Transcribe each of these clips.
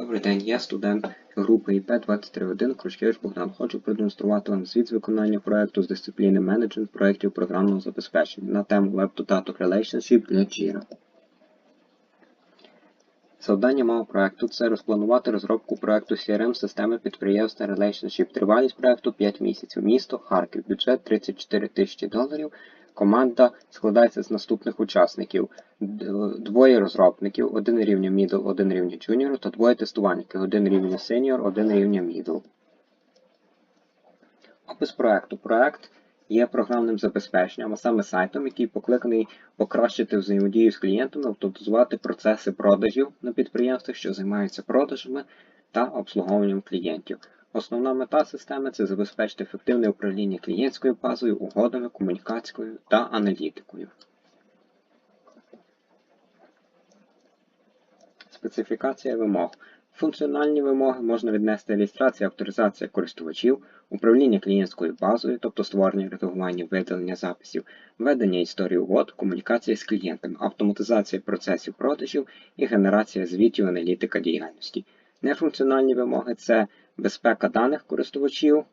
Добрий день, я студент групи ІП-231 Кручкевич Богдан. Хочу продемонструвати вам звіт з виконання проєкту з дисципліни менеджмент проєктів програмного забезпечення на тему Web Data Relationship для Jira. Завдання мого проєкту це розпланувати розробку проєкту CRM системи підприємства Relationship. Тривалість проєкту 5 місяців. Місто Харків. Бюджет 34 тисячі доларів. Команда складається з наступних учасників: двоє розробників, один рівня middle, один рівня junior та двоє тестувальників, один рівня senior, один рівня middle. Опис проекту. Проект є програмним забезпеченням, а саме сайтом, який покликаний покращити взаємодію з клієнтами, автоматизувати процеси продажів на підприємствах, що займаються продажами та обслуговуванням клієнтів. Основна мета системи це забезпечити ефективне управління клієнтською базою, угодами, комунікацією та аналітикою. Специфікація вимог. Функціональні вимоги можна віднести ілюстрація, авторизація користувачів, управління клієнтською базою, тобто створення, редагування, видалення записів, ведення історії угод, комунікація з клієнтами, автоматизація процесів продажів і генерація звітів аналітика діяльності. Нефункціональні вимоги це безпека даних користувачів,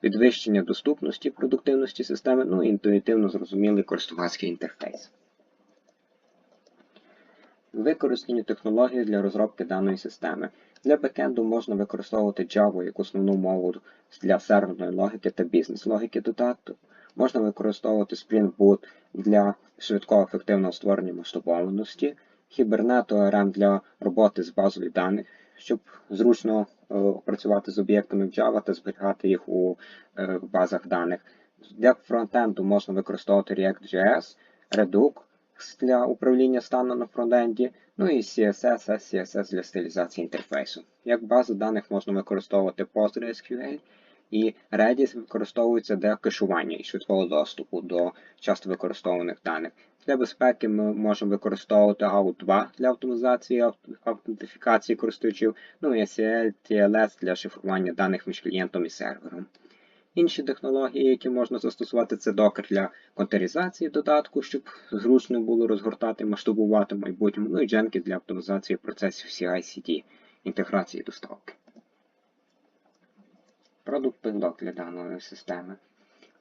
підвищення доступності, продуктивності системи, ну і інтуїтивно зрозумілий користувацький інтерфейс. Використані технології для розробки даної системи. Для бекенду можна використовувати Java як основну мову для серверної логіки та бізнес-логіки додатку. Можна використовувати Spring Boot для швидкого ефективного створення масштабованості, Hibernate ORM для роботи з базою даних, щоб зручно е, працювати з об'єктами в Java та зберігати їх у е, базах даних. Для фронтенду можна використовувати React.js, Redux для управління стану на фронтенді, ну і CSS, SCSS для стилізації інтерфейсу. Як базу даних можна використовувати PostgreSQL, і Redis використовується для кешування і швидкого доступу до часто використовуваних даних. Для безпеки ми можемо використовувати AUT2 для автоматизації автентифікації користувачів, ну і SQL, TLS для шифрування даних між клієнтом і сервером. Інші технології, які можна застосувати, це Docker для контейнеризації додатку, щоб зручно було розгортати, масштабувати в майбутньому, ну і Jenkins для автоматизації процесів CI-CD, інтеграції доставки. Продукт пиндок для даної системи.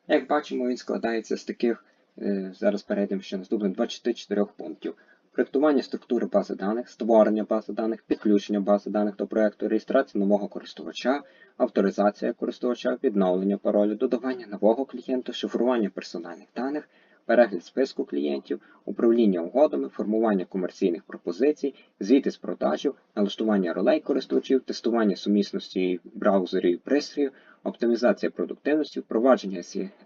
Як бачимо, він складається з таких, е, зараз перейдемо ще наступним 24 пунктів. Проєктування структури бази даних, створення бази даних, підключення бази даних до проєкту, реєстрація нового користувача, авторизація користувача, відновлення паролю, додавання нового клієнта, шифрування персональних даних, перегляд списку клієнтів, управління угодами, формування комерційних пропозицій, звіти з продажів, налаштування ролей користувачів, тестування сумісності браузерів і пристроїв, оптимізація продуктивності, впровадження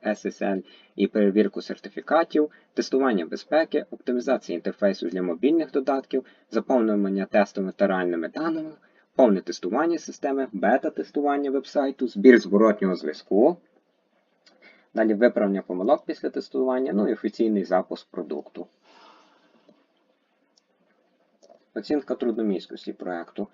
SSL і перевірку сертифікатів, тестування безпеки, оптимізація інтерфейсу для мобільних додатків, заповнювання тестовими та реальними даними, повне тестування системи, бета-тестування вебсайту, збір зворотнього зв'язку, далі виправлення помилок після тестування, ну і офіційний запуск продукту. Оцінка трудномісткості проекту.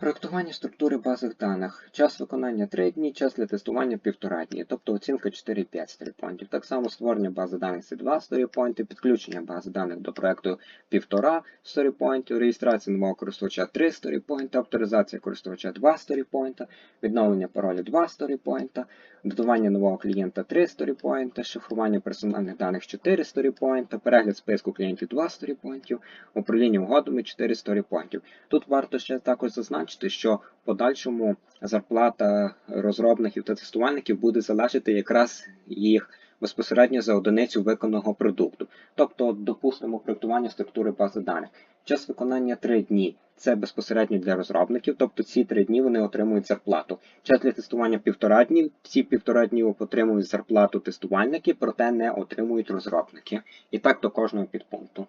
Проектування структури базових даних. Час виконання 3 дні, час для тестування 1,5 дні, тобто оцінка 4-5 сторіпоінтів. Так само створення бази даних це 2 сторіпоінти, підключення бази даних до проекту 1,5 сторіпоінтів, реєстрація нового користувача 3 сторіпоінта, авторизація користувача 2 сторіпоінта, відновлення паролю 2 сторіпоінта, додавання нового клієнта 3 сторіпоінта, шифрування персональних даних 4 сторіпоінта, перегляд списку клієнтів 2 сторіпоінтів, управління угодами 4 сторіпоінтів. Тут варто ще також зазначити, що в подальшому зарплата розробників та тестувальників буде залежати якраз їх безпосередньо за одиницю виконаного продукту. Тобто, допустимо, проектування структури бази даних. Час виконання 3 дні. Це безпосередньо для розробників, тобто ці 3 дні вони отримують зарплату. Час для тестування півтора дні. Ці півтора дні отримують зарплату тестувальники, проте не отримують розробники. І так до кожного підпункту.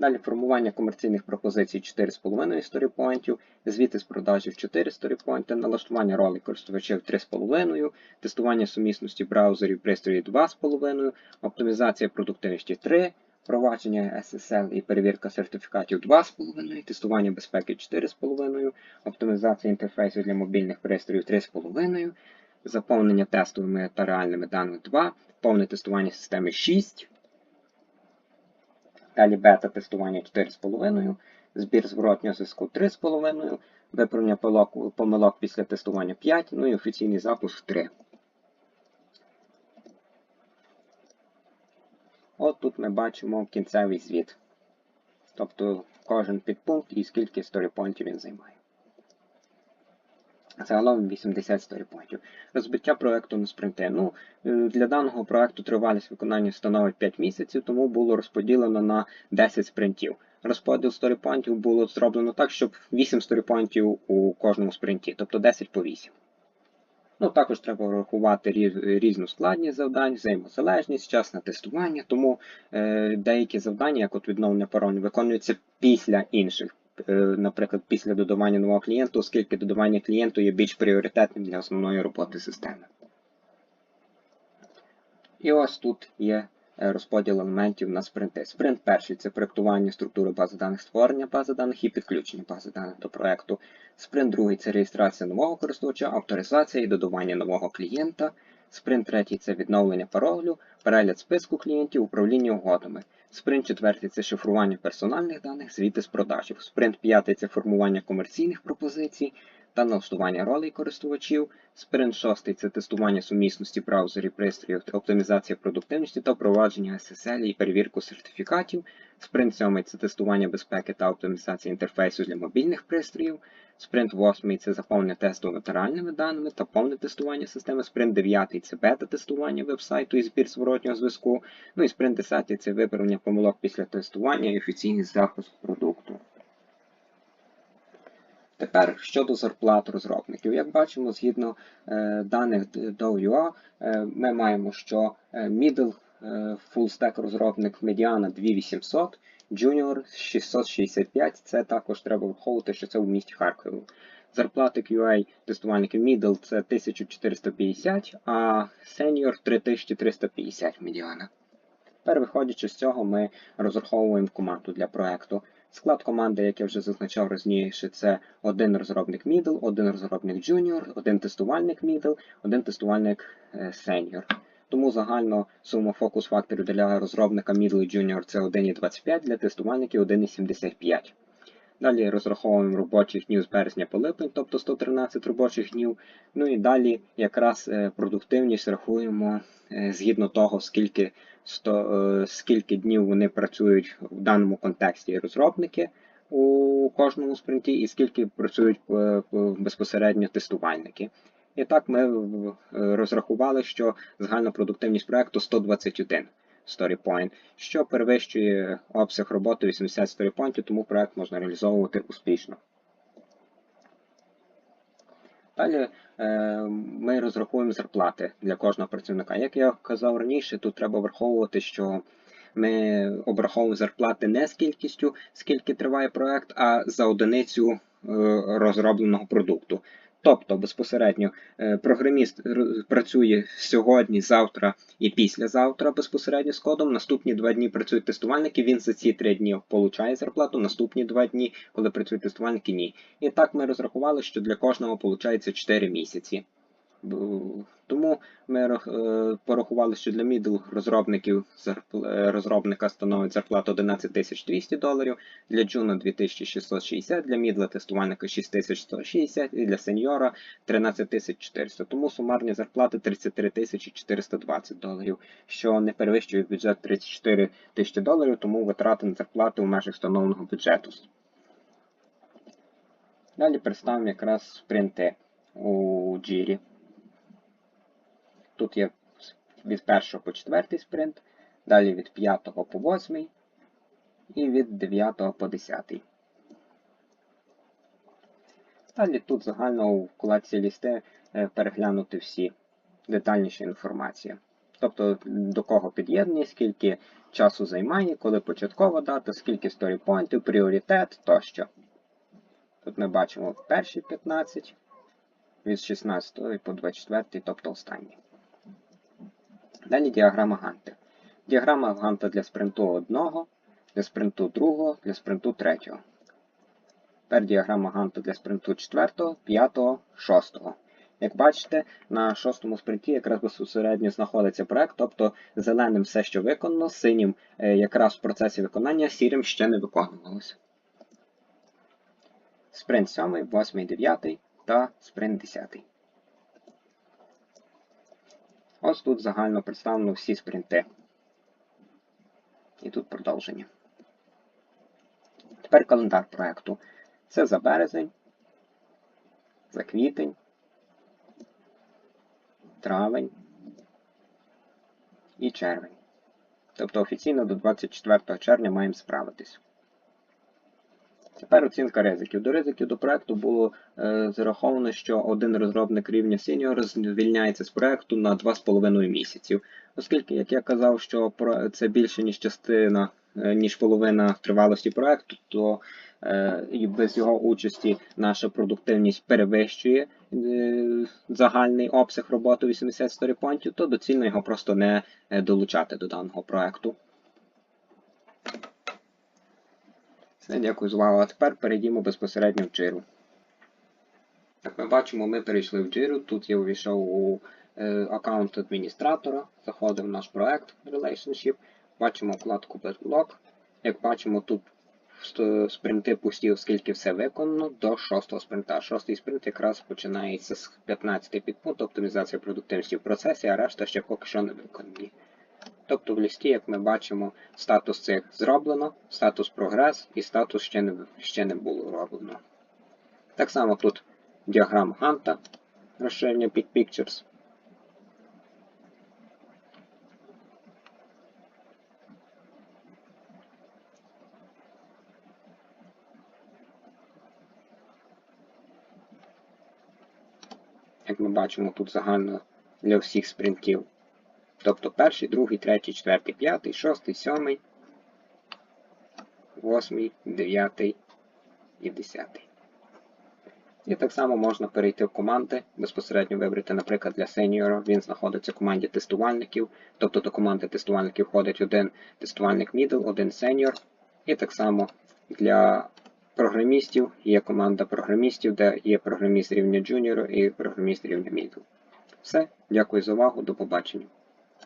Далі формування комерційних пропозицій 4,5 сторіпоінтів, звіти з продажів 4 сторіпоінти, налаштування ролей користувачів 3,5, тестування сумісності браузерів пристроїв 2,5, оптимізація продуктивності 3, впровадження SSL і перевірка сертифікатів 2,5, тестування безпеки 4,5, оптимізація інтерфейсу для мобільних пристроїв 3,5, заповнення тестовими та реальними даними 2, повне тестування системи 6. Далі бета-тестування 4,5, збір зворотнього зв'язку 3,5, виправлення помилок після тестування 5, ну і офіційний запуск 3. От тут ми бачимо кінцевий звіт. Тобто кожен підпункт і скільки сторіпонтів він займає. Загалом 80 сторіпойнтів. Розбиття проекту на спринти. Ну, е, Для даного проекту тривалість виконання становить 5 місяців, тому було розподілено на 10 спринтів. Розподіл сторіпойнтів було зроблено так, щоб 8 сторіпойнтів у кожному спринті, тобто 10 по 8. Ну, також треба врахувати різ- різну складність завдань, взаємозалежність, час на тестування, тому е, деякі завдання, як от відновлення паролю, виконуються після інших. Е, Наприклад, після додавання нового клієнту, оскільки додавання клієнту є більш пріоритетним для основної роботи системи. І ось тут є е, розподіл елементів на спринти. Спринт перший це проєктування структури бази даних, створення бази даних і підключення бази даних до проєкту. Спринт другий це реєстрація нового користувача, авторизація і додавання нового клієнта. Спринт третій це відновлення паролю, перегляд списку клієнтів, управління угодами. Спринт четвертий це шифрування персональних даних, звіти з продажів. Спринт п'ятий це формування комерційних пропозицій та налаштування ролей користувачів. Спринт шостий це тестування сумісності браузерів, пристроїв, оптимізація продуктивності та впровадження SSL і перевірку сертифікатів. Спринт сьомий це тестування безпеки та оптимізація інтерфейсу для мобільних пристроїв. Спринт 8 це заповнення тесту матеріальними даними та повне тестування системи. Спринт 9 це бета-тестування вебсайту і збір зворотнього зв'язку. Ну і спринт 10 це виправлення помилок після тестування і офіційний запуск продукту. Тепер щодо зарплат розробників. Як бачимо, згідно е, даних DOUA, е, ми маємо, що е, middle е, full stack розробник медіана 2800, junior 665, це також треба враховувати, що це в місті Харкові. Зарплати QA тестувальників middle це 1450, а senior 3350 медіана. Тепер, виходячи з цього, ми розраховуємо команду для проекту. Склад команди, як я вже зазначав розніше, це один розробник middle, один розробник junior, один тестувальник middle, один тестувальник е, senior. Тому загально сума фокус факторів для розробника middle і junior це 1,25, для тестувальників 1,75. Далі розраховуємо робочих днів з березня по липень, тобто 113 робочих днів. Ну і далі якраз е, продуктивність рахуємо е, згідно того, скільки, сто, е, скільки днів вони працюють в даному контексті розробники у кожному спринті, і скільки працюють безпосередньо тестувальники. І так ми розрахували, що загальна продуктивність проекту 121 StoryPoint, що перевищує обсяг роботи 80 StoryPoint, тому проект можна реалізовувати успішно. Далі е, ми розраховуємо зарплати для кожного працівника. Як я казав раніше, тут треба враховувати, що ми обраховуємо зарплати не з кількістю, скільки триває проект, а за одиницю е, розробленого продукту. Тобто безпосередньо е, програміст працює сьогодні, завтра і післязавтра безпосередньо з кодом. Наступні два дні працюють тестувальники. Він за ці три дні получає зарплату. Наступні два дні, коли працюють тестувальники, ні. І так ми розрахували, що для кожного виходить 4 місяці. Тому ми е, порахували, що для middle розробників е, розробника становить зарплата 11 200 доларів, для Джуна 2660, для мідла тестувальника 6160 і для сеньора 13400. Тому сумарні зарплати 33 420 доларів, що не перевищує бюджет 34 тисячі доларів, тому витрати на зарплати у межах встановленого бюджету. Далі представимо якраз спринти у Jira. Тут є від 1 по 4 спринт, далі від 5 по 8 і від 9 по 10. Далі тут загально у вкладці лісти е, переглянути всі детальніша інформація. Тобто до кого під'єднані, скільки часу займає, коли початкова дата, скільки сторіпойнтів, пріоритет тощо. Тут ми бачимо перші 15 від 16 по 24, тобто останні. Далі діаграма Ганти. Діаграма Ганта для спринту 1, для спринту 2, для спринту 3. Тепер діаграма Ганта для спринту 4, 5, 6. Як бачите, на шостому спринті якраз безпосередньо знаходиться проект, тобто зеленим все, що виконано, синім е, якраз в процесі виконання, сірим ще не виконувалося. Спринт 7, 8, 9 та спринт 10. Ось тут загально представлено всі спринти. І тут продовження. Тепер календар проекту. Це за березень, за квітень, травень і червень. Тобто офіційно до 24 червня маємо справитись. Тепер оцінка ризиків. До ризиків до проекту було е, зараховано, що один розробник рівня Senior звільняється з проекту на 2,5 місяців. Оскільки, як я казав, що це більше ніж частина, е, ніж половина тривалості проекту, то е, і без його участі наша продуктивність перевищує е, загальний обсяг роботи 80 сторіпонтів, то доцільно його просто не е, долучати до даного проекту. Все, дякую за увагу. А тепер перейдімо безпосередньо в джиру. Як ми бачимо, ми перейшли в джиру. Тут я увійшов у е, аккаунт адміністратора, заходив в наш проект Relationship, бачимо вкладку Backlog. Як бачимо, тут спринти пусті, оскільки все виконано до 6 спринта. Шостий спринт якраз починається з 15 підпункту оптимізація продуктивності в процесі, а решта ще поки що не виконані. Тобто в лісті, як ми бачимо, статус цих зроблено, статус прогрес і статус ще не, ще не було роблено. Так само тут діаграма Ганта, розширення Peak Pictures. Як ми бачимо, тут загально для всіх спринтів. Тобто перший, другий, третій, четвертий, п'ятий, шостий, сьомий, восьмий, дев'ятий і десятий. І так само можна перейти в команди, безпосередньо вибрати, наприклад, для сеньора, він знаходиться в команді тестувальників, тобто до команди тестувальників входить один тестувальник middle, один сеньор. І так само для програмістів є команда програмістів, де є програміст рівня junior і програміст рівня middle. Все, дякую за увагу, до побачення.